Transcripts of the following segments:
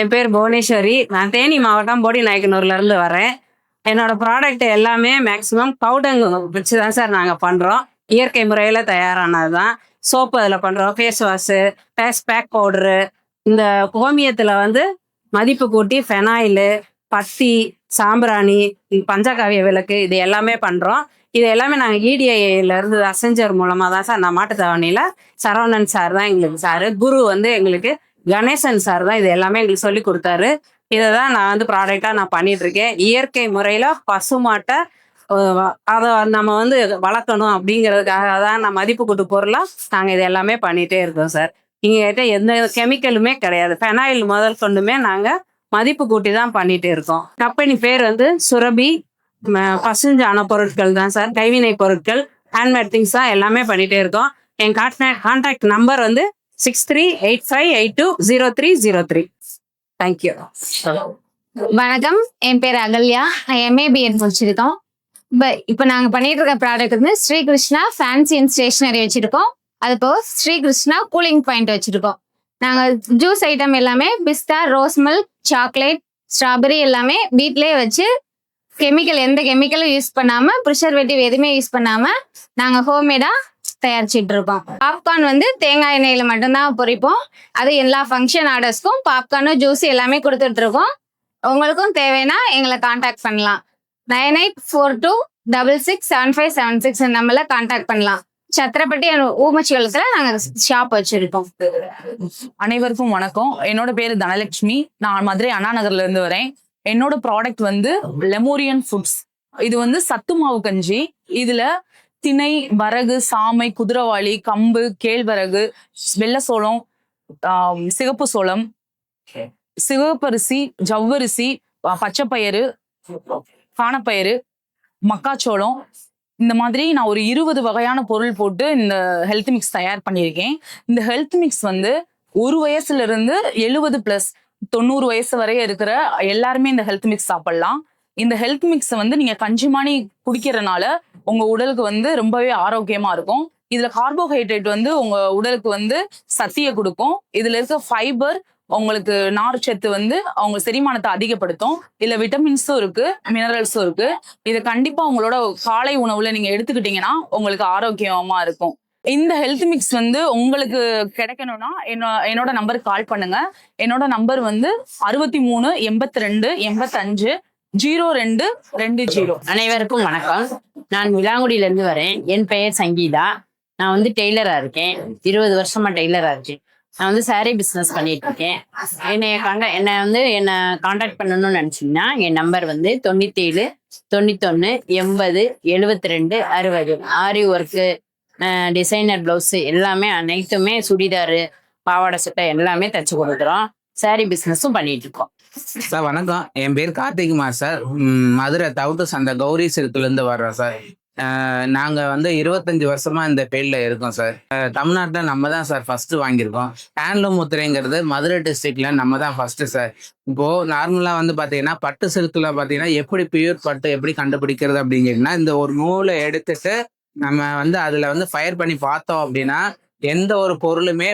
என் பேர் புவனேஸ்வரி. நான் தேனி மாவட்டம் போடி நாயக்கனூர்ல இருந்து வரேன். என்னோட ப்ராடக்ட் எல்லாமே மேக்ஸிமம் கவுடங்கு வச்சு தான் சார் நாங்கள் பண்ணுறோம் இயற்கை முறையில் தயாரானது தான் சோப்பு அதில் பண்ணுறோம் face wash face pack powder இந்த கோமியத்தில் வந்து மதிப்பு கூட்டி ஃபெனாயிலு பத்தி சாம்பிராணி பஞ்சகாவிய விளக்கு இது எல்லாமே பண்ணுறோம் இது எல்லாமே நாங்கள் இடிஐல இருந்து அசெஞ்சர் மூலமாக தான் சார் நான் மாட்டுத்தாவணியில் சரவணன் சார் தான் எங்களுக்கு சார் குரு வந்து எங்களுக்கு கணேசன் சார் தான் இது எல்லாமே எங்களுக்கு சொல்லி கொடுத்தாரு. இதை தான் நான் வந்து ப்ராடக்டாக நான் பண்ணிட்டு இருக்கேன் இயற்கை முறையில் பசுமாட்டை அதை நம்ம வந்து வளர்க்கணும் அப்படிங்கிறதுக்காக தான் நான் மதிப்பு கூட்டு பொருளாக நாங்கள் இது எல்லாமே பண்ணிகிட்டே இருக்கோம் சார். எங்ககிட்ட எந்த கெமிக்கலுமே கிடையாது. ஃபெனாயில் முதல் கொண்டுமே நாங்கள் மதிப்பு கூட்டி தான் பண்ணிட்டு இருக்கோம். கம்பெனி பேர் வந்து சுரபி பசுஞ்சான பொருட்கள் தான் சார். கைவினை பொருட்கள் ஹேண்ட்மேட் திங்ஸ் தான் எல்லாமே பண்ணிகிட்டே இருக்கோம். என் கான்டாக்ட் கான்டாக்ட் நம்பர் வந்து six three eight five eight two zero three zero three thank you வணக்கம். என் பேர் அகல்யா. நான் எம்ஏ பிஎட் முடிச்சிருக்கோம் இப்போ இப்போ நாங்கள் பண்ணிட்டு இருக்க ப்ராடக்ட் வந்து ஸ்ரீகிருஷ்ணா ஃபேன்சி அண்ட் ஸ்டேஷனரி வச்சிருக்கோம். அது போக ஸ்ரீகிருஷ்ணா கூலிங் பாயிண்ட் வச்சிருக்கோம். நாங்கள் ஜூஸ் ஐட்டம் எல்லாமே பிஸ்தா ரோஸ் மில்க் சாக்லேட் ஸ்ட்ராபெரி எல்லாமே வீட்டிலே வச்சு கெமிக்கல் எந்த கெமிக்கலும் யூஸ் பண்ணாம வெட்டி எதுவுமே யூஸ் பண்ணாமல் நாங்கள் ஹோம்மேடாக தயாரிச்சிட்டு இருக்கோம். பாப்கார்ன் வந்து தேங்காய் எண்ணெயில மட்டும்தான் பொரிப்போம். அது எல்லா ஃபங்க்ஷன் ஆர்டர்ஸ்க்கும் பாப்கார்னும் ஜூஸ் எல்லாமே கொடுத்துட்டு இருக்கோம். உங்களுக்கும் தேவைன்னா எங்களை காண்டாக்ட் பண்ணலாம். Nine eight four two double six seven five seven six நம்மள காண்டாக்ட் பண்ணலாம். சத்திரப்பட்டி ஊமச்சிகளத்துல நாங்க ஷாப் வச்சிருக்கோம். அனைவருக்கும் வணக்கம். என்னோட பேரு தனலட்சுமி. நான் மதுரை அண்ணா நகர்ல இருந்து வரேன். என்னோட ப்ராடக்ட் வந்து லெமோரியன் ஃபுட்ஸ் இது வந்து சத்து மாவு கஞ்சி. இதுல திணை வரகு சாமை குதிரவாளி கம்பு கேழ்வரகு வெள்ளை சோளம் சிகப்பு சோளம் சிவப்பரிசி ஜவ்வரிசி பச்சைப்பயிறு காணப்பயிறு மக்காச்சோளம். இந்த மாதிரி நான் ஒரு இருபது வகையான பொருள் போட்டு இந்த ஹெல்த் மிக்ஸ் தயார் பண்ணியிருக்கேன். இந்த ஹெல்த் மிக்ஸ் வந்து ஒரு வயசுல இருந்து எழுபது பிளஸ் தொண்ணூறு வயசு வரை இருக்கிற எல்லாருமே இந்த ஹெல்த் மிக்ஸ் சாப்பிடலாம். இந்த ஹெல்த் மிக்ஸை வந்து நீங்க கஞ்சிமானி குடிக்கிறனால உங்க உடலுக்கு வந்து ரொம்பவே ஆரோக்கியமா இருக்கும். இதுல கார்போஹைட்ரேட் வந்து உங்க உடலுக்கு வந்து சத்தியை கொடுக்கும். இதுல இருக்க ஃபைபர் உங்களுக்கு நார்ச்சத்து வந்து அவங்க செரிமானத்தை அதிகப்படுத்தும். இதுல விட்டமின்ஸும் இருக்கு மினரல்ஸும் இருக்கு. இதை கண்டிப்பா உங்களோட காலை உணவுல நீங்க எடுத்துக்கிட்டீங்கன்னா உங்களுக்கு ஆரோக்கியமா இருக்கும். இந்த ஹெல்த் மிக்ஸ் வந்து உங்களுக்கு கிடைக்கணும்னா என்னோட என்னோட நம்பருக்கு கால் பண்ணுங்க. என்னோட நம்பர் வந்து அறுபத்தி மூணு எண்பத்தி ரெண்டு எண்பத்தஞ்சு ஜீரோ ரெண்டு ரெண்டு ஜீரோ. அனைவருக்கும் வணக்கம். நான் விலாங்குடியிலேருந்து வரேன். என் பெயர் சங்கீதா. நான் வந்து டெய்லராக இருக்கேன். இருபது வருஷமா டெய்லராக இருக்கேன். நான் வந்து சாரீ பிஸ்னஸ் பண்ணிட்டு இருக்கேன். என்னை காண்டா என்னை வந்து என்னை காண்டாக்ட் பண்ணணும்னு நினச்சிங்கன்னா என் நம்பர் வந்து தொண்ணூத்தேழு தொண்ணூத்தொன்று எண்பது எழுபத்தி ரெண்டு அறுபது. ஆரி ஒர்க்கு டிசைனர் ப்ளவுஸு எல்லாமே அனைத்துமே சுடிதாரு பாவாடை சட்டை எல்லாமே தைச்சு கொடுக்குறோம். சாரீ பிஸ்னஸும் பண்ணிட்டு இருக்கோம். சார் வணக்கம். என் பேர் கார்த்திகுமார் சார். மதுரை தவுட்டு சந்தை கௌரி சிறுக்குலேருந்து வர்றோம் சார். நாங்கள் வந்து இருபத்தஞ்சி வருஷமாக இந்த ஃபீல்டில் இருக்கோம் சார். தமிழ்நாட்டில் நம்ம தான் சார் ஃபஸ்ட்டு வாங்கியிருக்கோம். ஹேண்ட்லூம் முத்திரைங்கிறது மதுரை டிஸ்ட்ரிக்டில் நம்ம தான் ஃபஸ்ட்டு சார். இப்போது நார்மலாக வந்து பார்த்தீங்கன்னா பட்டு சில்கில் பார்த்தீங்கன்னா எப்படி பியூர் பட்டு எப்படி கண்டுபிடிக்கிறது அப்படிங்கன்னா இந்த ஒரு நூலை எடுத்துட்டு நம்ம வந்து அதில் வந்து ஃபயர் பண்ணி பார்த்தோம் அப்படின்னா எந்த ஒரு பொருளுமே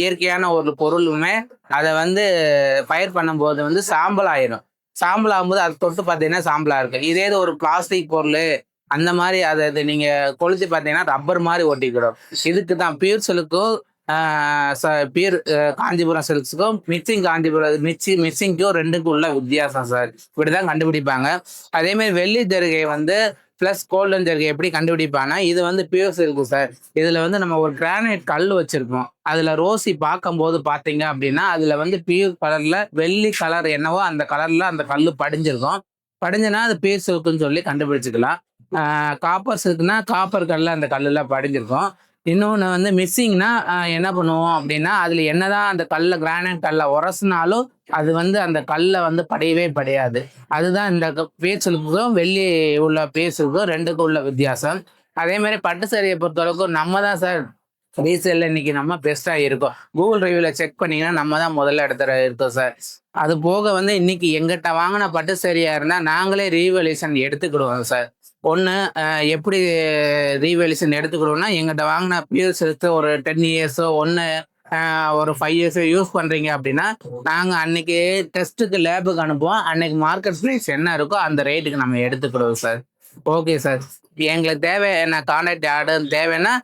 இயற்கையான ஒரு பொருளுமே அதை வந்து ஃபயர் பண்ணும்போது வந்து சாம்பல் ஆயிரும் சாம்பல் ஆகும்போது அது தொட்டு பார்த்தீங்கன்னா சாம்பலாக இருக்கு. இதே இது ஒரு பிளாஸ்டிக் பொருள் அந்த மாதிரி அதை இது நீங்கள் கொளுத்தி பார்த்தீங்கன்னா ரப்பர் மாதிரி ஒட்டிக்கிடும். இதுக்கு தான் பியூர் சில்க்கும் பியூர் காஞ்சிபுரம் சில்க்ஸுக்கும் மிக்சிங் காஞ்சிபுரம் மிக்சி மிக்சிங்க்கும் ரெண்டுக்கும் உள்ள வித்தியாசம் சார். இப்படி தான் கண்டுபிடிப்பாங்க அதேமாரி வெள்ளி ஜருகை வந்து ப்ளஸ் கோல்டன் ஜருகை எப்படி கண்டுபிடிப்பானா இது வந்து பியூர் இருக்கும் சார் இதில் வந்து நம்ம ஒரு கிரானைட் கல் வச்சுருப்போம் அதில் ரோசி பார்க்கும்போது பார்த்தீங்க அப்படின்னா அதில் வந்து பியூர் கலரில் வெள்ளி கலர் என்னவோ அந்த கலரில் அந்த கல் படிஞ்சிருக்கும். படிஞ்சுனா அது பியூர் சில்க்குன்னு சொல்லி கண்டுபிடிச்சிக்கலாம். காப்பர் இருக்குன்னா காப்பர் கல்லில் அந்த கல்லில் படிஞ்சிருக்கும். இன்னொன்று வந்து மிஸ்ஸிங்னா என்ன பண்ணுவோம் அப்படின்னா அதில் என்னதான் அந்த கல்லை கிரானைட் கல்லை உரசினாலும் அது வந்து அந்த கல்லை வந்து படையவே படையாது. அதுதான் இந்த பேச்சுக்கும் வெள்ளி உள்ள பேச்சுக்கும் ரெண்டுக்கும் உள்ள வித்தியாசம். அதே மாதிரி பட்டு சாரியை பொறுத்தளவுக்கு நம்ம தான் சார் ரீசேலில் இன்னைக்கு நம்ம பெஸ்ட்டாக இருக்கோம். கூகுள் ரிவ்யூவில் செக் பண்ணீங்கன்னா நம்ம தான் முதல்ல இடத்துல இருக்கோம் சார். அது போக வந்து இன்னைக்கு எங்கிட்ட வாங்கின பட்டு சரியாக இருந்தால் நாங்களே ரீவல்யூஷன் எடுத்துக்கிடுவோம் சார். ஒன்று எப்படி ரீவேல்யூஷன் எடுத்துக்கிறோம்னா எங்கிட்ட வாங்கின பியர்ஸ் எடுத்து ஒரு டென் இயர்ஸோ ஒன்று ஒரு ஃபைவ் இயர்ஸ் யூஸ் பண்ணுறீங்க அப்படின்னா நாங்கள் அன்னைக்கு டெஸ்ட்டுக்கு லேபுக்கு அனுப்புவோம். அன்னைக்கு மார்க்கெட் ப்ரைஸ் என்ன இருக்கோ அந்த ரேட்டுக்கு நம்ம எடுத்துக்கிடுவோம் சார் ஓகே சார் எங்களுக்கு தேவை என்ன கான்டாக்ட் ஆர்டர் தேவைன்னா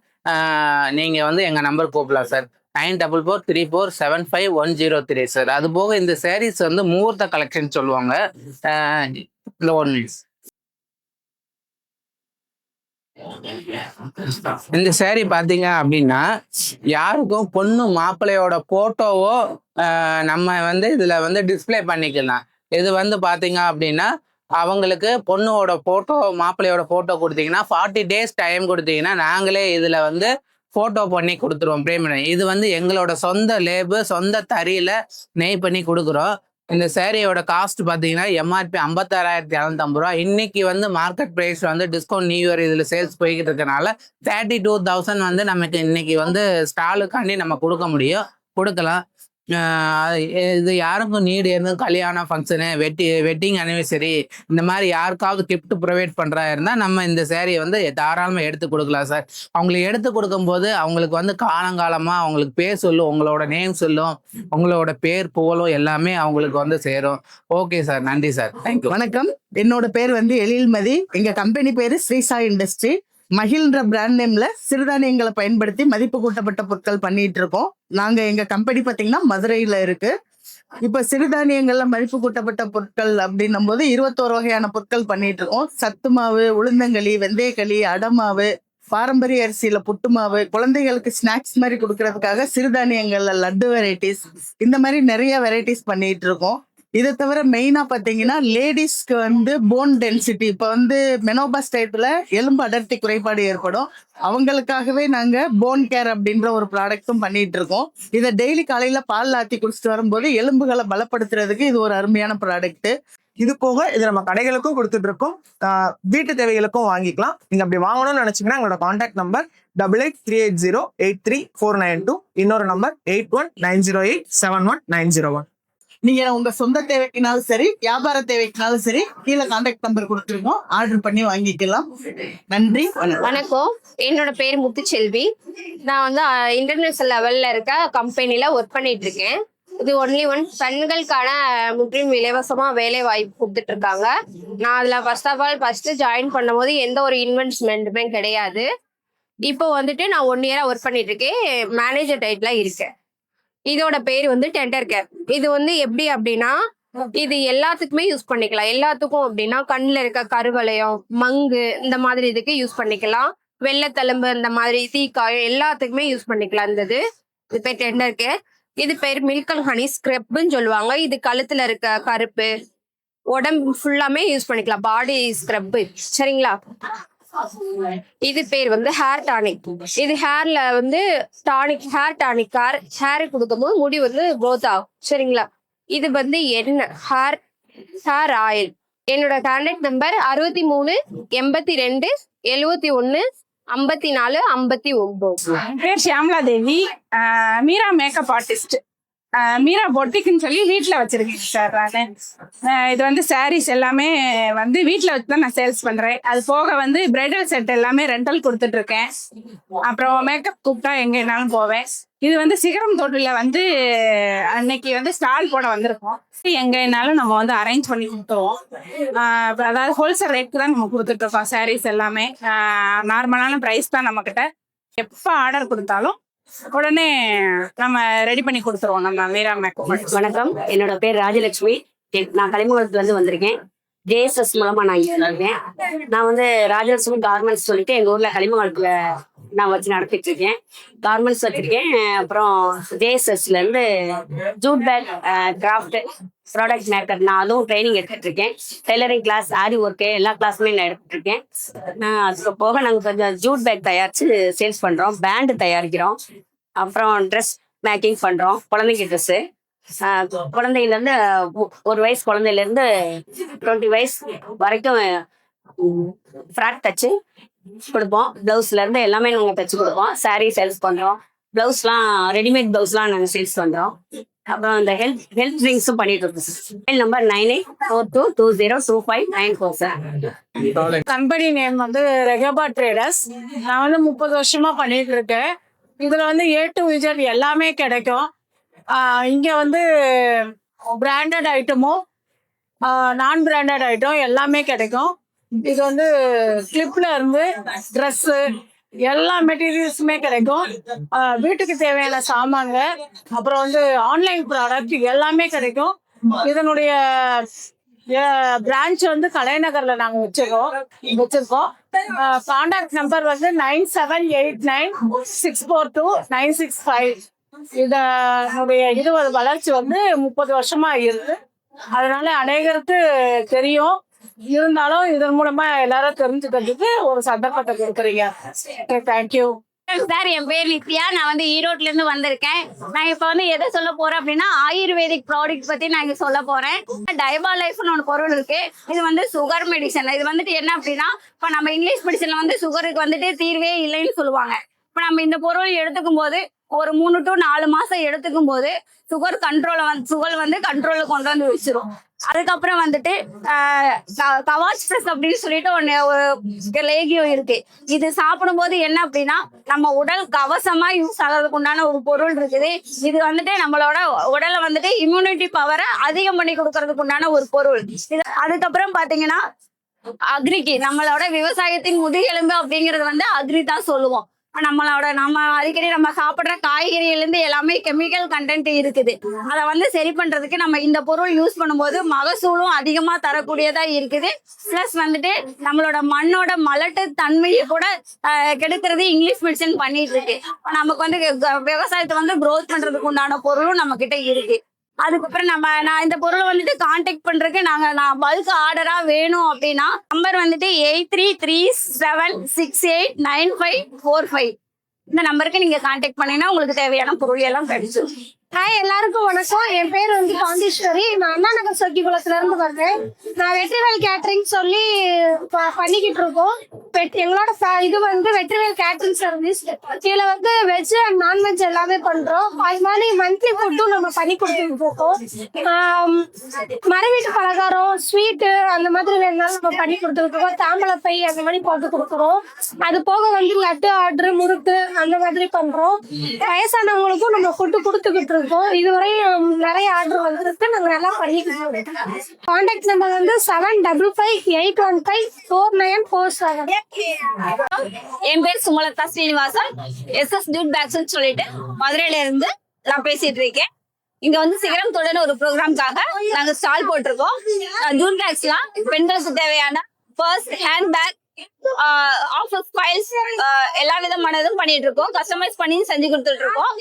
நீங்கள் வந்து எங்கள் நம்பர் கூப்பிடலாம் sir nine double four three four seven five one zero three sir அது போக இந்த சேரீஸ் வந்து முகூர்த்த கலெக்ஷன் சொல்லுவாங்க. ஆஹ் இந்த ஒன் மினிட்ஸ் இந்த சேரி பாத்தீங்க அப்படின்னா யாருக்கும் பொண்ணு மாப்பிள்ளையோட போட்டோவோ நம்ம வந்து இதுல வந்து டிஸ்ப்ளே பண்ணிக்கலாம். இது வந்து பாத்தீங்க அப்படின்னா அவங்களுக்கு பொண்ணோட போட்டோ மாப்பிள்ளையோட போட்டோ கொடுத்தீங்கன்னா ஃபார்ட்டி டேஸ் டைம் கொடுத்தீங்கன்னா நாங்களே இதுல வந்து போட்டோ பண்ணி கொடுத்துருவோம் பிரேம் இது வந்து எங்களோட சொந்த லேபு சொந்த தறியில நெய் பண்ணி கொடுக்குறோம். இந்த சேரீயோட காஸ்ட் பார்த்தீங்கன்னா எம்ஆர்பி ஐம்பத்தாறாயிரத்தி இரநூத்தம்பது ரூபா. இன்னைக்கு வந்து மார்க்கெட் ப்ரைஸ் வந்து டிஸ்கவுண்ட் நியூ இயர் இதில் சேல்ஸ் போய்கிட்டு இருக்கனால தேர்ட்டி டூ தௌசண்ட் வந்து நமக்கு இன்னைக்கு வந்து ஸ்டாலுக்காண்டி நம்ம கொடுக்க முடியும். கொடுக்கலாம். இது யாருக்கும் நீடு எதுவும் கல்யாணம் ஃபங்க்ஷனு வெட்டி வெட்டிங் அனிவர்சரி இந்த மாதிரி யாருக்காவது கிஃப்ட் ப்ரொவைட் பண்ணுறா இருந்தால் நம்ம இந்த சேரீயை வந்து தாராளமாக எடுத்து கொடுக்கலாம் சார் அவங்களுக்கு எடுத்து கொடுக்கும்போது அவங்களுக்கு வந்து காலங்காலமாக அவங்களுக்கு பேர் சொல்லும் உங்களோட நேம் சொல்லும் உங்களோட பேர் புகழும் எல்லாமே அவங்களுக்கு வந்து சேரும். ஓகே சார் நன்றி சார் தேங்க்யூ வணக்கம். என்னோட பேர் வந்து எழில்மதி. எங்க கம்பெனி பேரு ஸ்ரீசா இண்டஸ்ட்ரி மகிழ்ன்ற பிராண்ட் நேம்ல சிறுதானியங்களை பயன்படுத்தி மதிப்பு கூட்டப்பட்ட பொருட்கள் பண்ணிட்டு இருக்கோம் நாங்க எங்க கம்பெனி பாத்தீங்கன்னா மதுரையில இருக்கு. இப்ப சிறுதானியங்கள்ல மதிப்பு கூட்டப்பட்ட பொருட்கள் அப்படின்னும் போது இருபத்தோரு வகையான பொருட்கள் பண்ணிட்டு இருக்கோம் சத்து மாவு உளுந்தங்களி வெந்தயக்களி அடமாவு பாரம்பரிய அரிசியில புட்டு மாவு குழந்தைகளுக்கு ஸ்நாக்ஸ் மாதிரி கொடுக்கறதுக்காக சிறுதானியங்கள்ல லட்டு வெரைட்டிஸ் இந்த மாதிரி நிறைய வெரைட்டிஸ் பண்ணிட்டு இருக்கோம் இதை தவிர மெயினா பாத்தீங்கன்னா லேடிஸ்க்கு வந்து போன் டென்சிட்டி இப்போ வந்து மெனோபாஸ் டயத்துல எலும்பு அடர்த்தி குறைபாடு ஏற்படும். அவங்களுக்காகவே நாங்க போன் கேர் அப்படின்ற ஒரு ப்ராடக்ட்டும் பண்ணிட்டு இருக்கோம். இதை டெய்லி காலையில பால் ஆத்தி குடிச்சிட்டு வரும்போது எலும்புகளை பலப்படுத்துறதுக்கு இது ஒரு அருமையான ப்ராடக்ட் இது போக இது நம்ம கடைகளுக்கும் கொடுத்துட்டு இருக்கோம். வீட்டு தேவைகளுக்கும் வாங்கிக்கலாம். நீங்க அப்படி வாங்கணும்னு நினைச்சீங்கன்னா எங்களோட contact number double eight three eight zero eight three four nine two இன்னொரு number eight one nine zero eight seven one nine zero one நீங்க உங்க சொந்த தேவைக்குனாலும் சரி வியாபார தேவைக்குனாலும் சரி கீழே கான்டாக்ட் நம்பர் கொடுத்துருக்கோம் ஆர்டர் பண்ணி வாங்கிக்கலாம். நன்றி வணக்கம். என்னோட பேர் முத்துச்செல்வி. நான் வந்து இன்டர்நேஷனல் லெவல்ல இருக்க கம்பெனில ஒர்க் பண்ணிட்டு இருக்கேன் இது ஒன்லி ஒன் பெண்களுக்கான முற்றிலும் இலவசமா வேலை வாய்ப்பு கொடுத்துட்டு இருக்காங்க நான் அதுல first of all first join பண்ணும்போது எந்த ஒரு இன்வெஸ்ட்மெண்ட்டுமே கிடையாது. இப்போ வந்துட்டு நான் ஒன் இயரா ஒர்க் பண்ணிட்டு இருக்கேன் மேனேஜர் டைட்ல இருக்கேன். இதோட பேர் வந்து டெண்டர் கேர். இது வந்து எப்படி அப்படின்னா இது எல்லாத்துக்குமே யூஸ் பண்ணிக்கலாம். எல்லாத்துக்கும் அப்படின்னா கண்ணில் இருக்க கருவளையம் மங்கு இந்த மாதிரி இதுக்கு யூஸ் பண்ணிக்கலாம். வெள்ளத்தழும்பு இந்த மாதிரி சீக்காய் எல்லாத்துக்குமே யூஸ் பண்ணிக்கலாம். இந்த இது இது பேர் டெண்டர் கேர். இது பேர் மில்க் அண்ட் ஹனி ஸ்க்ரப்னு சொல்லுவாங்க. இது கழுத்துல இருக்க கருப்பு உடம்பு ஃபுல்லாமே யூஸ் பண்ணிக்கலாம். Body scrub. சரிங்களா? இது பேர் வந்து ஹேர் டானிக் இது ஹேர்ல வந்து tonic hair tonic hair hair கொடுக்கும்போது முடி வந்து க்ரோத் ஆகும். சரிங்களா? இது வந்து என்ன ஹேர் ஹேர் ஆயில் என்னோட கான்டாக்ட் நம்பர் அறுபத்தி மூணு எண்பத்தி ரெண்டு எழுவத்தி ஒன்று ஐம்பத்தி நாலு ஐம்பத்தி ஒன்பது பேர் ஷியாமலா தேவி. மீரா மேக்கப் ஆர்டிஸ்ட் மீரா பொட்டிக்குன்னு சொல்லி வீட்டில் வச்சிருக்கேன் சார் நான். இது வந்து சாரீஸ் எல்லாமே வந்து வீட்டில் வச்சு தான் நான் சேல்ஸ் பண்ணுறேன் அது போக வந்து பிரைடல் செட் எல்லாமே ரெண்டல் கொடுத்துட்ருக்கேன். அப்புறம் மேக்கப் கூப்பிட்டா எங்கேனாலும் போவேன். இது வந்து சிகரம் தோட்டில் வந்து அன்னைக்கு வந்து ஸ்டால் போட வந்திருக்கோம். எங்கேனாலும் நம்ம வந்து அரேஞ்ச் பண்ணி கொடுத்துருவோம். அதாவது ஹோல்சேல் ரேட்டு தான் நம்ம கொடுத்துட்ருக்கோம் சாரீஸ் எல்லாமே. நார்மலான ப்ரைஸ் தான் நம்மக்கிட்ட எப்போ ஆர்டர் கொடுத்தாலும் உடனே நம்ம ரெடி பண்ணி கொடுத்துருவோம். நம்ம மீரா வணக்கம். என்னோட பேர் ராஜலட்சுமி. நான் கலிமுகத்துல இருந்து வந்திருக்கேன். ஜேஎஸ்எஸ் மூலமா நான் இருக்கேன் நான் வந்து ராஜலட்சுமி கார்மெண்ட்ஸ் சொல்லிட்டு எங்க ஊர்ல கலிமுகத்துல நான் வச்சு நடத்திட்டு இருக்கேன். கார்மெண்ட்ஸ் வச்சிருக்கேன். அப்புறம் ஜேஎஸ்எஸ்ல இருந்து jute bag craft product maker நான் அதுவும் ட்ரைனிங் எடுத்துட்டு இருக்கேன் டெய்லரிங் கிளாஸ் ஆரி ஒர்க்கு எல்லா கிளாஸுமே நான் எடுத்துட்டு இருக்கேன் நான் அதுக்கு போக நாங்கள் கொஞ்சம் ஜூட் பேக் தயாரித்து சேல்ஸ் பண்றோம். பேண்டு தயாரிக்கிறோம். அப்புறம் ட்ரெஸ் மேக்கிங் பண்றோம். குழந்தைங்க ட்ரெஸ்ஸு குழந்தையில இருந்து ஒரு வயசு குழந்தையிலேருந்து டுவெண்ட்டி வயசு வரைக்கும் ஃப்ராக் தச்சு கொடுப்போம். ப்ளவுஸ்லேருந்து எல்லாமே நாங்கள் தைச்சு கொடுப்போம். சாரீ சேல்ஸ் பண்ணுறோம் ப்ளவுஸ்லாம் ரெடிமேட் ப்ளவுஸ்லாம் நாங்கள் சேல்ஸ் பண்ணுறோம் அப்புறம் இந்த ஹெல்த் ஹெல்த் ட்ரிங்க்ஸும் பண்ணிட்டு இருக்கோம் mobile number nine eight four two two zero two five nine four sir company name வந்து ரெகபா ட்ரேடர்ஸ் நான் வந்து முப்பது வருஷமா பண்ணிட்டு இருக்கேன். இதில் வந்து ஏ டு விஜட் எல்லாமே கிடைக்கும். இங்கே வந்து பிராண்டட் ஐட்டமும் நான் பிராண்டட் ஐட்டம் எல்லாமே கிடைக்கும். இது வந்து கிளிப்ல இருந்து ட்ரெஸ்ஸு எல்லா மெட்டீரியல்ஸுமே கிடைக்கும். வீட்டுக்கு தேவையான சாமான்ங்க அப்புறம் வந்து ஆன்லைன் ப்ராடக்ட் எல்லாமே கிடைக்கும். இதனுடைய பிரான்ச் வந்து கலைநகர்ல நாங்க வச்சிருக்கோம். வச்சிருக்கோம். காண்டாக்ட் நம்பர் வந்து nine seven eight nine six four two nine six five. இதனுடைய இது ஒரு வளர்ச்சி வந்து முப்பது வருஷமா இருக்கு. அதனால அநேகருக்கு தெரியும். இருந்தாலும் இதன் மூலமா எல்லாரும் தெரிஞ்சுக்கிறதுக்கு ஒரு சந்தர்ப்பத்தை கொடுக்குறீங்க. தேங்க்யூ சார் என் பேர் நித்யா. நான் வந்து ஈரோட்ல இருந்து வந்திருக்கேன். நான் இப்ப வந்து எதை சொல்ல போறேன் அப்படின்னா ஆயுர்வேதிக் ப்ராடக்ட் பத்தி நான் இங்க சொல்ல போறேன். டைபா லைஃப்னு ஒரு பொருள் இருக்கு. இது வந்து சுகர் மெடிசன் இது வந்துட்டு என்ன அப்படின்னா இப்ப நம்ம இங்கிலீஷ் மெடிசன்ல வந்து சுகருக்கு வந்துட்டு தீர்வே இல்லைன்னு சொல்லுவாங்க. இப்ப நம்ம இந்த பொருள் எடுத்துக்கும் போது ஒரு மூணு டு நாலு மாசம் எடுத்துக்கும் போது சுகர் கண்ட்ரோல வந்து சுகர் வந்து கண்ட்ரோல கொண்டு வந்து வச்சிரும். அதுக்கப்புறம் வந்துட்டு ஆஹ் க- கவாச் அப்படின்னு சொல்லிட்டு ஒன்று ஒரு லேகியம் இருக்கு. இது சாப்பிடும்போது என்ன அப்படின்னா நம்ம உடல் கவசமா யூஸ் ஆகிறதுக்கு உண்டான ஒரு பொருள் இருக்குது. இது வந்துட்டு நம்மளோட உடலை வந்துட்டு இம்யூனிட்டி பவரை அதிகம் பண்ணி கொடுக்கறதுக்கு உண்டான ஒரு பொருள். இது அதுக்கப்புறம் பாத்தீங்கன்னா அக்ரிக்கு நம்மளோட விவசாயத்தின் முதுகெலும்பு அப்படிங்கிறது வந்து அக்ரி தான் சொல்லுவோம். நம்மளோட நம்ம அடிக்கடி நம்ம சாப்பிட்ற காய்கறியிலேருந்து எல்லாமே கெமிக்கல் கண்டென்ட் இருக்குது. அதை வந்து சரி பண்ணுறதுக்கு நம்ம இந்த பொருள் யூஸ் பண்ணும்போது மகசூலும் அதிகமாக தரக்கூடியதாக இருக்குது. ப்ளஸ் வந்துட்டு நம்மளோட மண்ணோட மலட்டு தன்மையை கூட கெடுக்கிறது இங்கிலீஷ் மெடிசன் பண்ணிட்டு இருக்கு. நமக்கு வந்து க- விவசாயத்தை வந்து க்ரோத் பண்ணுறதுக்கு உண்டான பொருளும் நம்மக்கிட்ட இருக்குது அதுக்கப்புறம் நம்ம நான் இந்த பொருளை வந்துட்டு காண்டாக்ட் பண்றதுக்கு நாங்க நான் பல்க் ஆர்டரா வேணும் அப்படின்னா நம்பர் வந்துட்டு eight three three seven six eight nine five four five இந்த நம்பருக்கு நீங்க காண்டாக்ட் பண்ணீங்கன்னா உங்களுக்கு தேவையான பொருள் எல்லாம் கிடைச்சிடும் ஹாய் எல்லாருக்கும் வணக்கம். என் பேர் வந்து பாண்டீஸ்வரி நான் அண்ணா நகர் சொக்கிகுளத்துல இருந்து வர்றேன் நான் வெற்றிவேல் கேட்டரிங் சொல்லி ப- பண்ணிக்கிட்டு இருக்கோம். எங்களோட இது வந்து வெற்றிவேல் கேட்டரிங் சர்வீஸ். இதுல வந்து வெஜ் அண்ட் நான்வெஜ் எல்லாமே பண்றோம். அது மாதிரி மந்த்லி ஃபுட்டும் நம்ம பண்ணி கொடுத்துட்டு இருக்கோம். மரவீட்டு பலகாரம் ஸ்வீட்டு அந்த மாதிரி வேணாலும் நம்ம பண்ணி கொடுத்துட்டு இருக்கோம். தாம்பளப்பை அந்த மாதிரி போட்டு கொடுக்குறோம். அது போக வந்து லட்டு ஆர்டர் முறுக்கு அந்த மாதிரி பண்றோம். வயசானவங்களுக்கும் நம்ம ஃபுட்டு கொடுத்துக்கிட்டு இருக்கோம் இதுவரை நிறைய ஆர்டர் வந்திருக்கு. நாங்க நல்லா பண்ணிக்கிட்டு காண்டாக்ட் கான்டாக்ட் நம்பர் வந்து seven double five eight one five four nine four seven என் பேர் Sumalatha Srinivasan. S S jute பேக்ஸ்னு சொல்லிட்டு மதுரையில இருந்து நான் பேசிட்டு இருக்கேன். இங்க வந்து சிகரம் தொடர்ந்து ஒரு ப்ரோக்ராம்காக நாங்க ஸ்டால் போட்டிருக்கோம். ஜூட் பேக்ஸ்லாம் பெண்களுக்கு தேவையான purse hand bag of files எல்லா விதமானதும் பண்ணிட்டு இருக்கோம் கஸ்டமைஸ் பண்ணி செஞ்சு கொடுத்துட்டு இருக்கோம்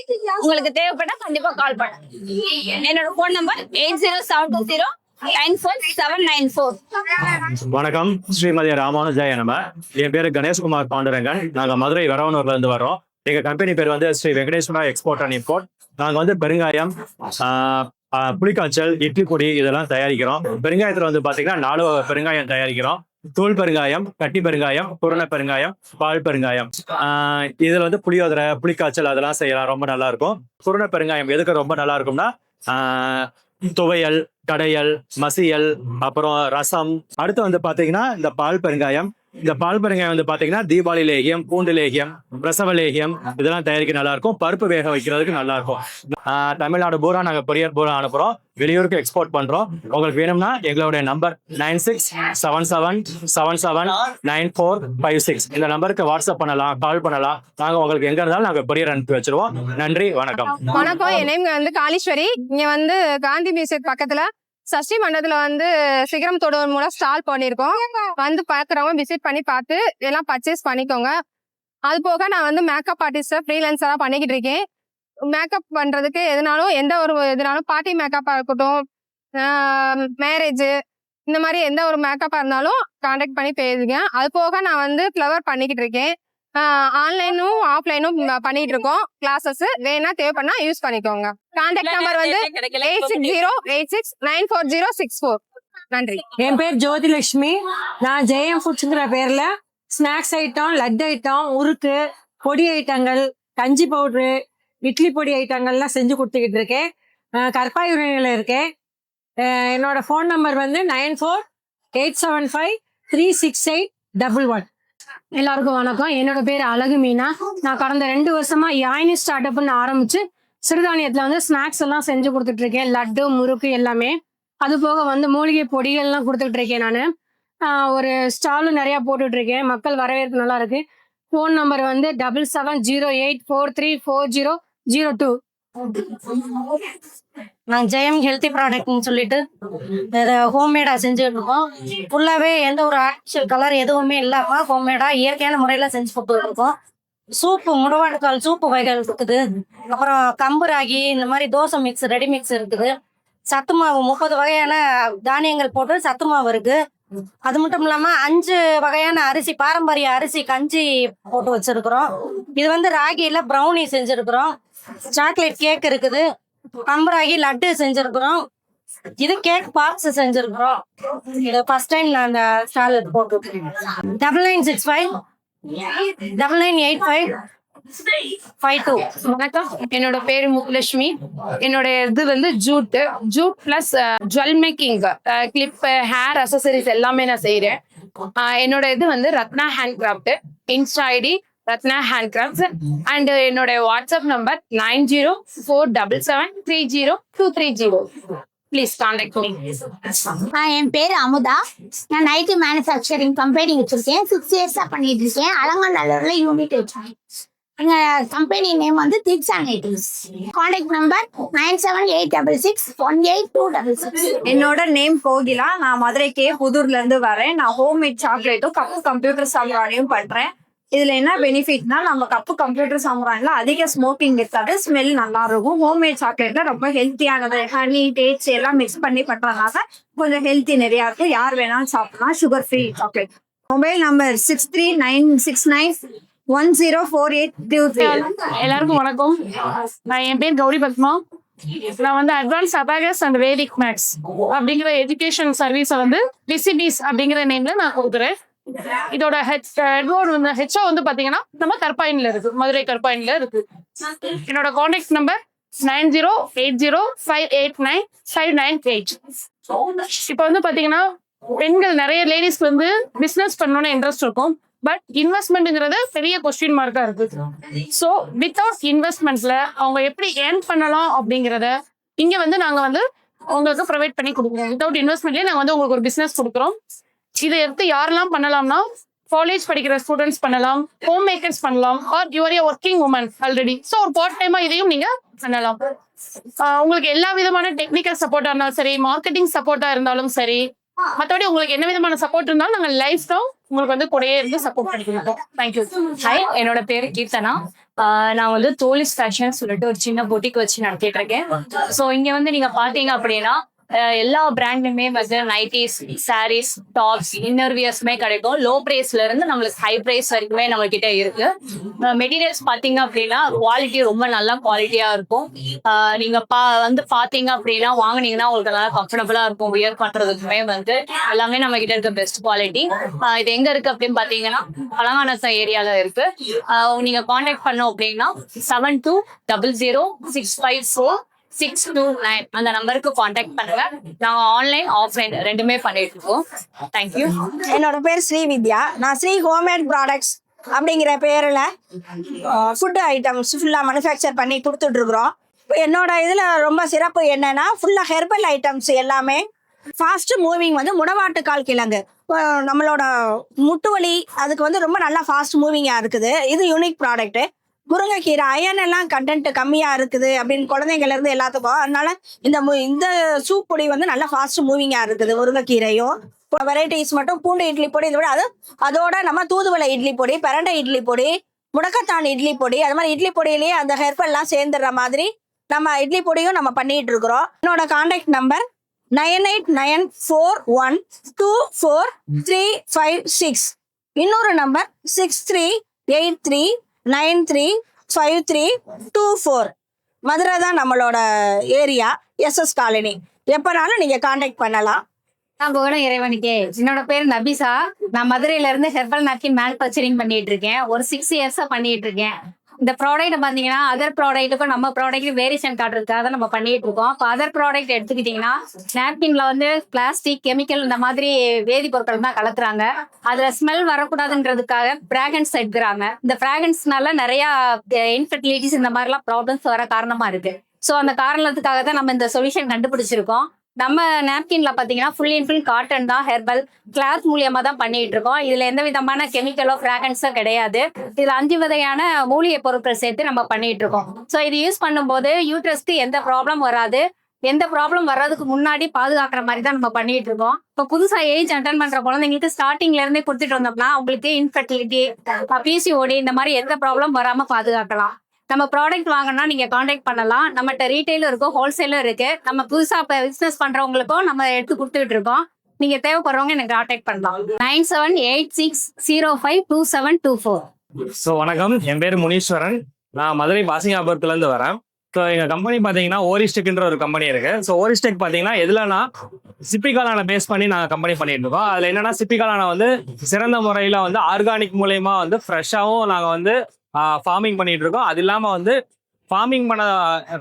உங்களுக்கு தேவைப்பட்டா கண்டிப்பா கால் பண்ணுங்க என்னோட phone number eight zero seven two zero nine four seven nine four வணக்கம். ஸ்ரீமதி ராமானுஜாய நம்ம என் பேரு கணேஷ்குமார் பாண்டுரங்கன். நாங்க மதுரை வரவனூர்ல இருந்து வரோம் எங்க கம்பெனி பேர் வந்து Sri Venkateswara export and import நாங்க வந்து பெருங்காயம் புளிக்காய்ச்சல் இட்லி பொடி இதெல்லாம் தயாரிக்கிறோம். பெருங்காயத்துல வந்து பாத்தீங்கன்னா நாலு பெருங்காயம் தயாரிக்கிறோம். தோல் பெருங்காயம் கட்டி பெருங்காயம் புரண பெருங்காயம் பால் பெருங்காயம். இதில் வந்து புளியோதரை புளிக்காய்ச்சல் அதெல்லாம் செய்யலாம். ரொம்ப நல்லா இருக்கும் புரண பெருங்காயம் எதுக்கு ரொம்ப நல்லா இருக்கும்னா துவையல் கடையல் மசியல் அப்புறம் ரசம். அடுத்து வந்து பார்த்தீங்கன்னா இந்த பால் பெருங்காயம் இந்த பால் வந்து பாத்தீங்கன்னா தீபாவளி லேகியம் பூண்டு லேகியம் பிரசவ லேகியம் இதெல்லாம் தயாரிக்க நல்லா இருக்கும் பருப்பு வேக வைக்கிறதுக்கு நல்லா இருக்கும் ஆஹ் தமிழ்நாடு பூரா நாங்க கொரியர் பூரா அனுப்புறோம். வெளியூருக்கு எக்ஸ்போர்ட் பண்றோம். உங்களுக்கு வேணும்னா எங்களுடைய number nine six seven seven seven seven nine four five six இந்த நம்பருக்கு வாட்ஸ்அப் பண்ணலாம் கால் பண்ணலாம். நாங்க உங்களுக்கு எங்க இருந்தாலும் நாங்க கொரியர் அனுப்பி வச்சிருவோம். நன்றி வணக்கம். வணக்கம். என் நேம் வந்து காளீஸ்வரி. இங்க வந்து காந்தி மியூசிக் பக்கத்துல சஷ்டி மண்டபத்துல வந்து சிகரம் தொடர் மூலம் ஸ்டால் பண்ணியிருக்கோம் வந்து பார்க்குறவங்க விசிட் பண்ணி பார்த்து எல்லாம் பர்ச்சேஸ் பண்ணிக்கோங்க. அது போக நான் வந்து மேக்கப் ஆர்டிஸ்டாக ஃப்ரீலான்ஸராக பண்ணிக்கிட்டு இருக்கேன். மேக்கப் பண்ணுறதுக்கு எதுனாலும் எந்த ஒரு எதுனாலும் பார்ட்டி மேக்கப்பாக இருக்கட்டும் மேரேஜ் இந்த மாதிரி எந்த ஒரு மேக்கப்பாக இருந்தாலும் கான்டாக்ட் பண்ணி பேசுங்க. அது போக நான் வந்து ஃப்ளவர் பண்ணிக்கிட்டு இருக்கேன். ஆன்லைனும் ஆஃப்லைனும் பண்ணிட்டு இருக்கோம் கிளாஸஸ் வேணா தேவைப்படனா யூஸ் பண்ணிக்கோங்க. கான்டாக்ட் நம்பர் வந்து eight six zero eight six nine four zero six four. நன்றி. என் பேர் ஜோதிலட்சுமி. நான் ஜெயம் ஃபுட்ஸுங்கிற பேர்ல ஸ்நாக்ஸ் ஐட்டம் லட்டு ஐட்டம் உருக்கு பொடி ஐட்டங்கள் கஞ்சி பவுட்ரு இட்லி பொடி ஐட்டங்கள்லாம் செஞ்சு கொடுத்துக்கிட்டு இருக்கேன். அஹ் கற்பாயூரில் இருக்கேன். என்னோட ஃபோன் நம்பர் வந்து nine four eight seven five three six eight double one. எல்லாருக்கும் வணக்கம். என்னோட பேர் அழகு மீனா. நான் கடந்த ரெண்டு வருஷமா யாயினி ஸ்டார்ட் அப்னு ஆரம்பிச்சு சிறுதானியத்துல வந்து ஸ்நாக்ஸ் எல்லாம் செஞ்சு கொடுத்துட்டு இருக்கேன் லட்டு முறுக்கு எல்லாமே. அது போக வந்து மூலிகை பொடிகள்லாம் கொடுத்துட்டு இருக்கேன் நான் ஒரு ஸ்டாலும் நிறையா போட்டுட்டு இருக்கேன் மக்கள் வரவேற்பு நல்லா இருக்கு. ஃபோன் நம்பர் வந்து double seven zero eight four three four zero zero two நான் ஜெயம் ஹெல்த்தி ப்ராடக்ட்னு சொல்லிட்டு இதை ஹோம்மேடாக செஞ்சுட்டு இருக்கோம் ஃபுல்லாகவே எந்த ஒரு ஆர்டிஃபிஷியல் கலர் எதுவுமே இல்லாமல் ஹோம்மேடாக இயற்கையான முறையில் செஞ்சு கொடுத்துட்டு இருக்கோம் சூப்பு முடவாடுக்கால் சூப்பு வகைகள் இருக்குது. அப்புறம் கம்பு ராகி இந்த மாதிரி தோசை மிக்ஸ் ரெடி மிக்ஸ் இருக்குது. சத்து மாவு முப்பது வகையான தானியங்கள் போட்டு சத்து மாவு இருக்கு. அது மட்டும் இல்லாம அஞ்சு வகையான அரிசி பாரம்பரிய அரிசி கஞ்சி போட்டு வச்சிருக்கிறோம். இது வந்து ராகியில ப்ரௌனி செஞ்சிருக்கிறோம். சாக்லேட் கேக் இருக்குது. கம்பராகி லட்டு செஞ்சிருக்கிறோம். இது கேக் பாக்ஸ் செஞ்சிருக்கிறோம். இது ஃபர்ஸ்ட் டைம் நான் அந்த ஸ்டால் போட்டுருக்கேன். Double nine six five double nine eight five five two வணக்கம். என்னோட பேர் முகலட்சுமி என்னோட இது வந்து jute jute plus jewel making clip hair accessories எல்லாமே நான் செய்கிறேன் என்னோட இது வந்து Ratna hand craft insta ID Ratna hand crafts and என்னோட WhatsApp number nine zero four double seven three zero two three zero please contact me என் பேர் அமுதா. நான் nightie manufacturing company வச்சிருக்கேன். சிக்ஸ் இயர்ஸா பண்ணிட்டு இருக்கேன். அலங்கநல்லூர்ல யூனிட் வச்சிருக்கேன். எங்க கம்பெனி நேம் வந்து திக்ஸ் and ஐட்டிஸ் contact number nine seven eight double six one eight two double six என்னோட நேம் கோகிலா. நான் மதுரைக்கே புதூர்ல இருந்து வரேன். நான் ஹோம்மேட் சாக்லேட்டும் கப்பு கம்ப்யூட்டர் சாம்பிராணியும் பண்றேன். இதுல என்ன பெனிஃபிட்னா நம்ம கப்பு கம்ப்யூட்டர் சாம்பிராணில அதிக ஸ்மோக்கிங் இருக்காது. ஸ்மெல் நல்லா இருக்கும் ஹோம்மேட் சாக்லேட்ல ரொம்ப ஹெல்த்தியானது ஹனி டேட்ஸ் எல்லாம் மிக்ஸ் பண்ணி பண்றதுனால கொஞ்சம் ஹெல்த்தி நிறையா இருக்கு யார் வேணாலும் சாப்பிடலாம். Sugar free chocolate mobile number six three nine six nine one zero four eight two three எல்லாருக்கும் வணக்கம். நான் என் பேர் கௌரி பத்மா. நான் வந்து advance abacus and Vedic maths அப்படிங்கிற எஜுகேஷன் சர்வீஸை வந்து விசிபிஸ் அப்படிங்கிற நேம்ல நான் கொடுக்குறேன். இதோட ஹெச் ஹெச்ஓ வந்து பாத்தீங்கன்னா நம்ம கற்பாயின்ல இருக்கு. மதுரை கற்பாயின்ல இருக்கு. என்னோட contact number nine zero eight zero five eight nine five nine eight இப்போ வந்து பாத்தீங்கன்னா பெண்கள் நிறைய லேடிஸ்க்கு வந்து பிசினஸ் பண்ணணும்னு இன்ட்ரெஸ்ட் இருக்கும். பட் இன்வெஸ்ட்மெண்ட்ங்கிறது பெரிய கொஸ்டின் மார்க்கா இருக்கு. ஸோ வித்தவுட் இன்வெஸ்ட்மெண்ட்ல அவங்க எப்படி ஏர்ன் பண்ணலாம் அப்படிங்கிறத இங்க வந்து நாங்க வந்து உங்களுக்கு ப்ரொவைட் பண்ணி கொடுக்குறோம். வித்தவுட் இன்வெஸ்ட்மெண்ட்லேயே நாங்கள் வந்து உங்களுக்கு ஒரு பிசினஸ் கொடுக்குறோம். இதை எடுத்து யாரெல்லாம் பண்ணலாம்னா காலேஜ் படிக்கிற ஸ்டூடெண்ட்ஸ் பண்ணலாம் ஹோம் மேக்கர்ஸ் பண்ணலாம் or you're a working woman already so ஒரு பார்ட் டைமா இதையும் நீங்க பண்ணலாம். உங்களுக்கு எல்லா விதமான டெக்னிக்கல் சப்போர்ட்டா இருந்தாலும் சரி மார்க்கெட்டிங் சப்போர்ட்டா இருந்தாலும் சரி மற்றபடி உங்களுக்கு என்ன விதமான சப்போர்ட் இருந்தாலும் நாங்கள் லைஃப் தான் உங்களுக்கு வந்து கூடயே இருந்து சப்போர்ட் பண்ணிக்கிறோம். தேங்க்யூ ஹாய் என்னோட பேரு கீர்த்தனா. நான் வந்து தோலிஸ் ஃபேஷன் சொல்லிட்டு ஒரு சின்ன பொட்டிக் வச்சு நடத்திட்டு இருக்கேன் ஸோ இங்க வந்து நீங்க பாத்தீங்க அப்படின்னா எல்லா பிராண்டுமே வந்து நைட்டிஸ் சாரீஸ் டாப்ஸ் இன்னர் வியர்ஸ்மே கிடைக்கும். லோ பிரைஸ்ல இருந்து நம்மளுக்கு ஹை பிரைஸ் வரைக்குமே நம்ம கிட்ட இருக்கு மெட்டீரியல்ஸ் பாத்தீங்க அப்படின்னா குவாலிட்டி ரொம்ப நல்ல குவாலிட்டியா இருக்கும். ஆஹ் நீங்க பா வந்து பாத்தீங்க அப்படின்னா வாங்குனீங்கன்னா உங்களுக்கு நல்லா கம்ஃபர்டபுளா இருக்கும். வியர் பண்றதுக்குமே வந்து எல்லாமே நம்ம கிட்ட இருக்க பெஸ்ட் குவாலிட்டி இது எங்க இருக்கு அப்படின்னு பாத்தீங்கன்னா பழங்கானசம் ஏரியால இருக்கு. நீங்க காண்டாக்ட் பண்ணோம் அப்படின்னா seven two double zero six five four six two nine அந்த நம்பருக்கு காண்டாக்ட் பண்ணுங்க. நாங்க ஆன்லைன் ஆஃப்லைன் ரெண்டுமே பண்ணிட்டு இருக்கோம். தேங்க்யூ என்னோட பேர் ஸ்ரீ வித்யா. நான் ஸ்ரீ ஹோம்மேட் ப்ராடக்ட்ஸ் அப்படிங்கிற பேரில் ஃபுட் ஐட்டம்ஸ் ஃபுல்லாக மேனுஃபேக்சர் பண்ணி கொடுத்துட்டு இருக்கிறோம். என்னோட இதில் ரொம்ப சிறப்பு என்னன்னா ஃபுல்லாக ஹெர்பல் ஐட்டம்ஸ் எல்லாமே ஃபாஸ்ட் மூவிங் வந்து முடவாட்டு கால் கிழங்கு. நம்மளோட முட்டு வலி அதுக்கு வந்து ரொம்ப நல்லா ஃபாஸ்ட் மூவிங்காக இருக்குது. இது யூனிக் ப்ராடக்ட்டு முருங்கைக்கீரை அயன் எல்லாம் கண்டென்ட் கம்மியாக இருக்குது அப்படின்னு குழந்தைங்கள இருந்து எல்லாத்துக்கும். அதனால இந்த மு- இந்த சூப் பொடி வந்து நல்லா ஃபாஸ்ட் மூவிங்காக இருக்குது முருங்கைக்கீரையும். வெரைட்டிஸ் மட்டும் பூண்டு இட்லி பொடி இதை விட அது அதோட நம்ம தூதுவளை இட்லி பொடி பிரண்டை இட்லி பொடி முடக்கத்தான் இட்லி பொடி அது மாதிரி இட்லி பொடியிலேயே அந்த ஹெர்பெல்லாம் சேர்ந்துடுற மாதிரி நம்ம இட்லி பொடியும் நம்ம பண்ணிட்டு இருக்கிறோம். என்னோட contact number nine eight nine four one two four three five six. இன்னொரு number six three eight three nine three five three two four. Madurai தான் நம்மளோட ஏரியா எஸ்எஸ் காலனி. எப்போனாலும் நீங்கள் காண்டாக்ட் பண்ணலாம். நான் புகழும் இறைவனுக்கே. என்னோட பேர் நபிசா. நான் மதுரையில இருந்து ஹெர்பல் நாப்கின் மேனுஃபேக்சரிங் பண்ணிட்டு இருக்கேன். ஒரு சிக்ஸ் இயர்ஸா பண்ணிட்டு இருக்கேன். இந்த ப்ராடக்ட் பார்த்தீங்கன்னா அதர் ப்ராடக்ட்டுக்கும் நம்ம ப்ராடக்ட் வேரியேஷன் காட்டுறதுக்காக தான் நம்ம பண்ணிட்டு இருக்கோம். இப்போ அதர் ப்ராடக்ட் எடுத்துக்கிட்டிங்கன்னா நாப்கின்ல வந்து பிளாஸ்டிக் கெமிக்கல் இந்த மாதிரி வேதிப்பொருட்கள் தான் கலக்குறாங்க. அதில் ஸ்மெல் வரக்கூடாதுன்றதுக்காக ஃப்ராகன்ஸ் எடுக்கிறாங்க. இந்த ஃப்ராகன்ஸ்னால நிறைய இன்ஃபர்டிலிட்டிஸ் இந்த மாதிரிலாம் ப்ராப்ளம்ஸ் வர காரணமா இருக்கு. ஸோ அந்த காரணத்துக்காக தான் நம்ம இந்த சொல்யூஷன் கண்டுபிடிச்சிருக்கோம். நம்ம நாப்கின்ல பார்த்தீங்கன்னா ஃபுல் அண்ட் ஃபுல் காட்டன் தான் ஹெர்பல் கிளாத் மூலியமா தான் பண்ணிட்டு இருக்கோம். இதில் எந்த விதமான கெமிக்கலோ ஃப்ராகன்ஸோ கிடையாது. இதில் அஞ்சு வகையான மூலிகை பொருட்கள் சேர்த்து நம்ம பண்ணிட்டு இருக்கோம். ஸோ இது யூஸ் பண்ணும்போது யூட்ரஸ்க்கு எந்த ப்ராப்ளம் வராது. எந்த ப்ராப்ளம் வர்றதுக்கு முன்னாடி பாதுகாக்கிற மாதிரி தான் நம்ம பண்ணிட்டு இருக்கோம். இப்போ புதுசா ஏஜ் அட்டன் பண்ற குழந்தைங்களுக்கு ஸ்டார்டிங்ல இருந்தே கொடுத்துட்டு வந்தோம்னா அவங்களுக்கு இன்ஃபர்டிலிட்டி பிசிஓடி இந்த மாதிரி எந்த ப்ராப்ளம் வராம பாதுகாக்கலாம். நம்ம ப்ராடக்ட் வாங்கினா நீங்கள் காண்டாக்ட் பண்ணலாம். நம்மகிட்ட ரீட்டைலும் இருக்கும் ஹோல்சேலும் இருக்குது நம்ம புதுசாக இப்போ பிஸ்னஸ் பண்ணுறவங்களுக்கும் நம்ம எடுத்து கொடுத்துட்டு இருக்கோம். நீங்கள் தேவைப்படுறவங்க எனக்கு காண்டாக்ட் பண்ணலாம். Nine seven eight six zero five two seven two four so வணக்கம். என் பேர் முனீஸ்வரன். நான் மதுரை பாசிங்காபுரத்துலேருந்து வரேன். ஸோ எங்கள் கம்பெனி பார்த்தீங்கன்னா ஓரிஸ்டெக்ன்ற ஒரு கம்பெனி இருக்கு. ஸோ ஓரிஸ்டெக் பார்த்தீங்கன்னா எதுலனா சிப்பிகாலான பேஸ் பண்ணி நாங்கள் கம்பெனி பண்ணிட்டு இருக்கோம். அதில் என்னன்னா சிப்பிகாலான வந்து சிறந்த முறையில் வந்து ஆர்கானிக் மூலயமா வந்து ஃப்ரெஷ்ஷாகவும் நாங்கள் வந்து ஃபார்மிங் பண்ணிட்டு இருக்கோம் அது இல்லாமல் வந்து ஃபார்மிங் பண்ண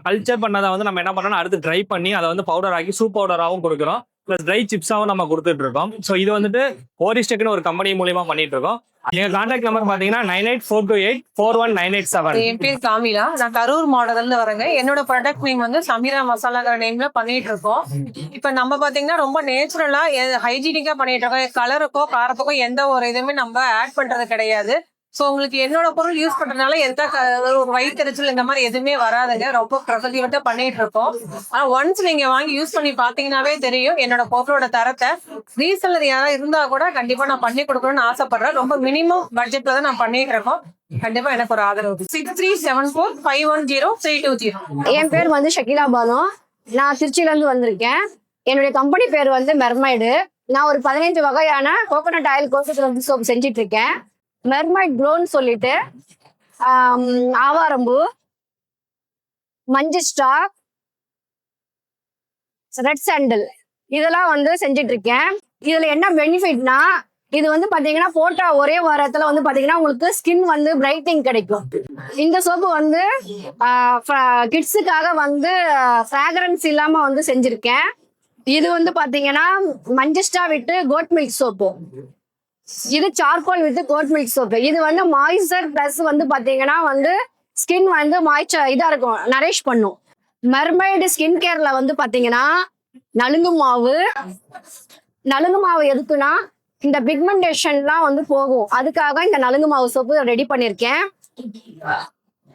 கல்ச்சர் பண்ணதை வந்து நம்ம என்ன பண்ணோம்னா அடுத்து ட்ரை பண்ணி அதை வந்து பவுடர் ஆக்கி சூப் பவுடராகவும் கொடுக்குறோம். ப்ளஸ் ட்ரை சிப்ஸாகவும் நம்ம கொடுத்துட்டு இருக்கோம் ஸோ இது வந்துட்டு ஓரிஸ்டெக்னு ஒரு கம்பெனி மூலியமா பண்ணிட்டு இருக்கோம் எங்க கான்டாக்ட் நம்பர் பாத்தீங்கன்னா nine eight four two eight four one nine eight seven என் பேர் காமிலா. நான் கரூர் மாடல்ல இருந்து வரேங்க. என்னோட ப்ராடக்ட் நேம் வந்து சமீரா மசாலாங்கிற நேம்ல பண்ணிட்டு இருக்கோம் இப்ப நம்ம பாத்தீங்கன்னா ரொம்ப நேச்சுரலா ஹைஜீனிக்கா பண்ணிட்டு இருக்கோம் கலருக்கோ காரத்துக்கோ எந்த ஒரு இதுவுமே நம்ம ஆட் பண்றது கிடையாது. ஸோ உங்களுக்கு என்னோட பொருள் யூஸ் பண்றதுனால எந்த க- ஒரு வயிற்றுச்சல் இந்த மாதிரி எதுவுமே வராதுங்க. ரொம்ப ப்ரொசீவர்ட்டா பண்ணிட்டு இருக்கோம். ஆனா ஒன்ஸ் நீங்க வாங்கி யூஸ் பண்ணி பாத்தீங்கன்னாவே தெரியும் என்னோட பொருளோட தரத்தை. ரீசெல்லர் யாராவது இருந்தா கூட கண்டிப்பா நான் பண்ணி கொடுக்கணும்னு ஆசைப்படுறேன். ரொம்ப மினிமம் பட்ஜெட்ல தான் நான் பண்ணிட்டு இருக்கோம். கண்டிப்பா எனக்கு ஒரு ஆதரவு. Six three seven four five one zero three two zero என் பேர் வந்து ஷகிலா பானு. நான் திருச்சியில இருந்து வந்திருக்கேன். என்னுடைய கம்பெனி பேர் வந்து மெர்மைடு. நான் ஒரு பதினைஞ்சு வகையான கோகோனட் ஆயில் கோகோனட் சோப் செஞ்சுட்டு இருக்கேன். மெர்மைட் க்ளோன்னு சொல்லிட்டு ஆவாரம்பூ மஞ்சள் ஸ்டாக் ரெட் சாண்டில் இதெல்லாம் வந்து செஞ்சுட்டு இருக்கேன் இதுல என்ன பெனிஃபிட்னா இது வந்து பாத்தீங்கன்னா போட்டா ஒரே வாரத்துல வந்து பாத்தீங்கன்னா உங்களுக்கு ஸ்கின் வந்து பிரைட்டிங் கிடைக்கும். இந்த சோப்பு வந்து கிட்ஸுக்காக வந்து ஃப்ராக்ரன்ஸ் இல்லாம வந்து செஞ்சிருக்கேன். இது வந்து பாத்தீங்கன்னா மஞ்சஸ்டா விட்டு கோட் மில்க் சோப்பு இது charcoal with goat milk soap இது வந்து மாய்ஸ்டர் ப்ளஸ் வந்து பாத்தீங்கன்னா வந்து ஸ்கின் வந்து மாய்ச்சர் இதா இருக்கும். நரேஷ் பண்ணும். மெர்மைடு ஸ்கின் கேர்ல வந்து பாத்தீங்கன்னா நலுங்கு மாவு நலுங்கு மாவு எதுக்குன்னா இந்த பிக்மெண்டேஷன்லாம் வந்து போகும். அதுக்காக இந்த நலுங்கு மாவு சோப்பு ரெடி பண்ணியிருக்கேன்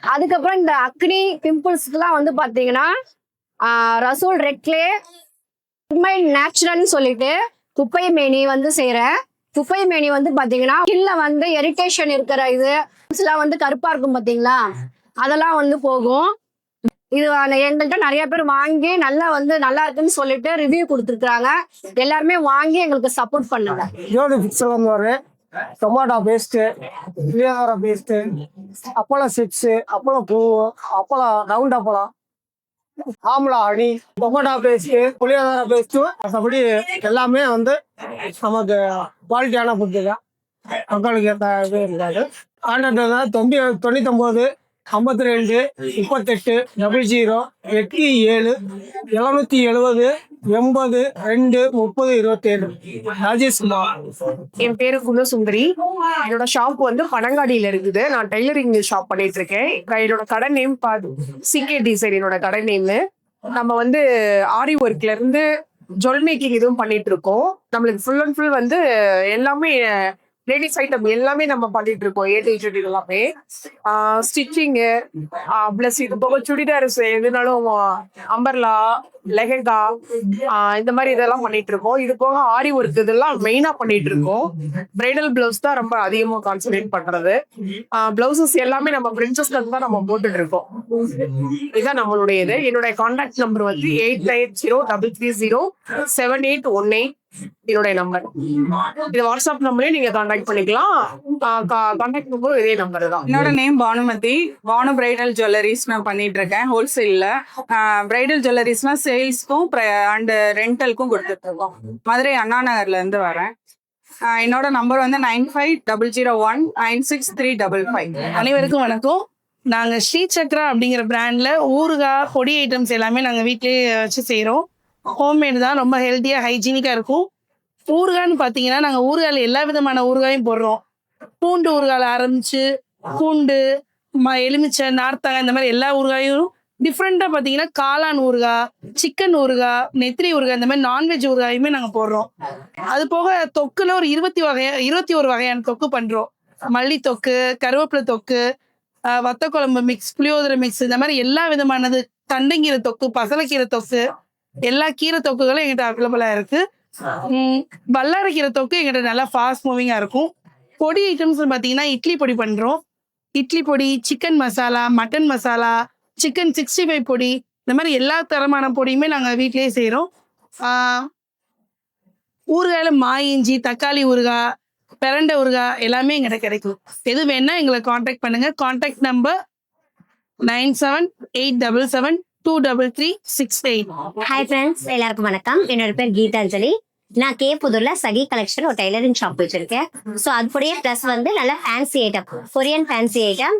அதுக்கப்புறம் இந்த அக்னி பிம்பிள்ஸ்க்குலாம் வந்து பார்த்தீங்கன்னா ரசூல் ரெட் கிளே நேச்சுரல்னு சொல்லிட்டு குப்பை மேனி வந்து செய்கிறேன் குப்பை மேனி வந்து பாத்தீங்கன்னா கீழ வந்து எரிட்டேஷன் இருக்கிற இது எல்லாம் வந்து கருப்பா இருக்கும் பாத்தீங்களா? அதெல்லாம் வந்து போகும். இது எங்கள்கிட்ட நிறைய பேர் வாங்கி நல்லா வந்து நல்லா இருக்குன்னு சொல்லிட்டு ரிவ்யூ கொடுத்துருக்காங்க எல்லாருமே வாங்கி எங்களுக்கு சப்போர்ட் பண்ணுங்க. யோடு பிக்சல் வரும் tomato paste puliyodarai paste appalam chips appalam பூ அப்பளம் ரவுண்ட் அப்பளம் ஆம்லா அணி டொமாட்டோ பேசி புளியோதரை பேஸ்ட்டு மற்றபடி எல்லாமே வந்து நமக்கு குவாலிட்டியான ஃபுட்டு தான். மக்களுக்கு ஏற்ற இது இருக்காது. கான்டாக்ட் தொண்ணூத்தி தொண்ணூத்தொம்பது ஐம்பத்தி ரெண்டு முப்பத்தெட்டு டபுள் ஜீரோ எட்டு ஏழு எழுநூத்தி எழுபது எண்பது ரெண்டு முப்பது இருபத்தேழு. ராஜேஷ் குமார் என் பேரு குணசுந்தரி. என்னோட ஷாப் வந்து பனங்காடியில இருக்குது. நான் டெய்லரிங் ஷாப் பண்ணிட்டு இருக்கேன். என்னோட கடை நேம் சிகே டிசைன் என்னோட கடை நேம் நம்ம வந்து ஆரி ஒர்க்ல இருந்து ஜுவல் மேக்கிங் இதுவும் பண்ணிட்டு இருக்கோம். நம்மளுக்கு ஃபுல் அண்ட் ஃபுல் வந்து எல்லாமே லேடிஸ் ஐட்டம் எல்லாமே நம்ம பண்ணிட்டு இருக்கோம். ஏ டு Z எல்லாமே ஸ்டிச்சிங்கு ப்ளஸ் இது போக சுடிதார்ஸ் எதுனாலும் அம்பர்லா லெஹெங்கா இந்த மாதிரி இதெல்லாம் பண்ணிட்டு இருக்கோம் இது போக ஆரி ஒர்க் இதெல்லாம் மெயினா பண்ணிட்டு இருக்கோம் பிரைடல் பிளவுஸ் தான் ரொம்ப அதிகமா கான்சென்ட்ரேட் பண்றது. பிளவுசஸ் எல்லாமே நம்ம பிரின்சஸ்ல இருந்து தான் நம்ம போட்டுட்டு இருக்கோம் இதுதான் நம்மளுடைய இது என்னுடைய கான்டாக்ட் நம்பர் வந்து eight nine zero double three zero seven eight one eight என்னுடைய நம்பர் இது வாட்ஸ்அப் நம்பரே நீங்க கான்டாக்ட் பண்ணிக்கலாம். கான்டாக்ட் நம்பரும் இதே நம்பர் தான். என்னோட name Banumathi. Banu bridal jewellers நான் பண்ணிட்டு இருக்கேன் ஹோல்சேல்ல பிரைடல் ஜுவல்லரிஸ்னா சேல்ஸ்க்கும் அண்டு ரெண்டலுக்கும் கொடுத்துட்டு இருக்கோம் மதுரை அண்ணா நகர்ல இருந்து வரேன். என்னோட நம்பர் வந்து nine five double zero one nine six three double five அனைவருக்கும் வணக்கம். நாங்கள் ஸ்ரீ சக்ரா அப்படிங்கிற பிராண்டில் ஊறுகாய் பொடி ஐட்டம்ஸ் எல்லாமே நாங்கள் வீட்டிலேயே வச்சு செய்கிறோம் ஹோம்மேடு தான் ரொம்ப ஹெல்த்தியாக ஹைஜீனிக்காக இருக்கும். ஊறுகான்னு பார்த்தீங்கன்னா நாங்கள் ஊறுகாயில் எல்லா விதமான ஊறுகாயும் போடுறோம். பூண்டு ஊறுகாயில் ஆரம்பித்து பூண்டு ம எலுமிச்சை நார்த்தங்காய் இந்த மாதிரி எல்லா ஊறுகாயும் டிஃப்ரெண்ட்டாக பார்த்தீங்கன்னா காளான் ஊறுகாய் சிக்கன் ஊறுகாய் நெத்திரி ஊறுகாய் இந்த மாதிரி நான்வெஜ் ஊறுகாயுமே நாங்கள் போடுறோம். அது போக தொக்குல ஒரு இருபத்தி வகையா இருபத்தி ஒரு வகையான தொக்கு பண்ணுறோம் மல்லி தொக்கு கருவேப்பிலை தொக்கு வத்த குழம்பு மிக்ஸ் புளியோதரை மிக்ஸ் இந்த மாதிரி எல்லா விதமானது தண்டங்கீரை தொக்கு பசலைக்கீரை தொக்கு எல்லா கீரை தொக்குகளும் எங்கிட்ட அவைலபிளாக இருக்கு. உம் வல்லாரை கீரை தொக்கு எங்கிட்ட நல்லா ஃபாஸ்ட் மூவிங்காக இருக்கும். பொடி ஐட்டம்ஸ் பார்த்தீங்கன்னா இட்லி பொடி பண்ணுறோம் இட்லி பொடி chicken masala mutton masala chicken sixty five பொடி. இந்த மாதிரி எல்லா தரமான பொடியுமே நாங்கள் வீட்டிலேயே செய்கிறோம் ஊறுகாயில் மாய் இஞ்சி தக்காளி ஊறுகாய் பிறண்ட ஊறுகாய் எல்லாமே எங்கிட்ட கிடைக்கும். எது வேணால் எங்களை காண்டாக்ட் பண்ணுங்கள் contact number nine seven eight double seven two double three six eight hi friends எல்லாருக்கும் வணக்கம். என்னோட பேர் கீதாஞ்சலி நான் கே புதூர்ல சகி கலெக்ஷன் ஒரு டைலரிங் ஷாப் வச்சிருக்கேன். ஸோ அதுக்குடைய ப்ளஸ் வந்து நல்ல fancy item Korean fancy item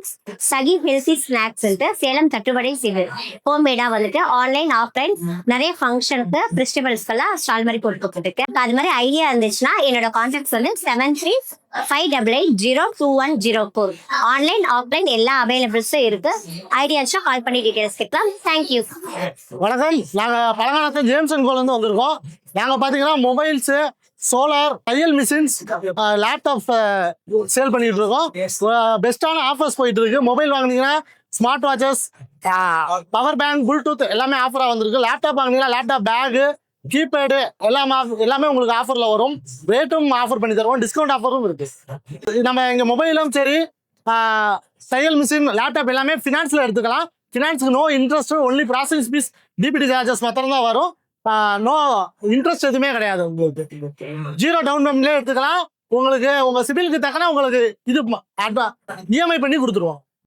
Sakhi healthy snacks Salem தட்டுவடை சிவில் ஹோம்மேடா வந்துட்டு ஆன்லைன் ஆஃப்லைன் நிறைய ஃபங்க்ஷனுக்கு ஃபெஸ்டிவல்ஸ்க்கெல்லாம் ஸ்டால் மாதிரி போட்டு கொடுத்துருக்கேன் அது மாதிரி ஐடியா இருந்துச்சுன்னா என்னோட கான்டாக்ட்ஸ் வந்து seven three five double eight zero two one zero four online offline எல்லா அவைலபிள்ஸும் இருக்கு. ஐடியாச்சும் கால் பண்ணி டீட்டெயில்ஸ் கேட்கலாம். தேங்க்யூ வணக்கம். நாங்கள் பழங்காலத்து ஜேம்சன் கோல் வந்து வந்திருக்கோம். நாங்கள் பார்த்தீங்கன்னா மொபைல்ஸு சோலார் தையல் மிஷின்ஸ் லேப்டாப் சேல் பண்ணிட்டு இருக்கோம். பெஸ்ட்டான ஆஃபர்ஸ் போயிட்டு இருக்கு. மொபைல் வாங்குனீங்கன்னா smart watches power bank Bluetooth எல்லாமே ஆஃபராக வந்திருக்கு. லேப்டாப் வாங்குனீங்கன்னா லேப்டாப் பேகு கீபேடு எல்லாமே எல்லாமே உங்களுக்கு ஆஃபரில் வரும். ரேட்டும் ஆஃபர் பண்ணி தருவோம். டிஸ்கவுண்ட் ஆஃபரும் இருக்கு. நம்ம எங்கள் மொபைலும் சரி தையல் மிஷின் லேப்டாப் எல்லாமே ஃபினான்ஸில் எடுத்துக்கலாம். ஃபினான்ஸுக்கு no interest only process fees DBT charges மாத்திரம் தான் வரும். நோ இன்ட்ரெஸ்ட் எதுவுமே கிடையாது உங்களுக்கு. ஜீரோ டவுன் பேமெண்ட்லேயே எடுத்துக்கலாம். உங்களுக்கு உங்கள் சிபிலுக்கு தக்கன உங்களுக்கு இது இஎம்ஐ பண்ணி கொடுத்துருவோம்.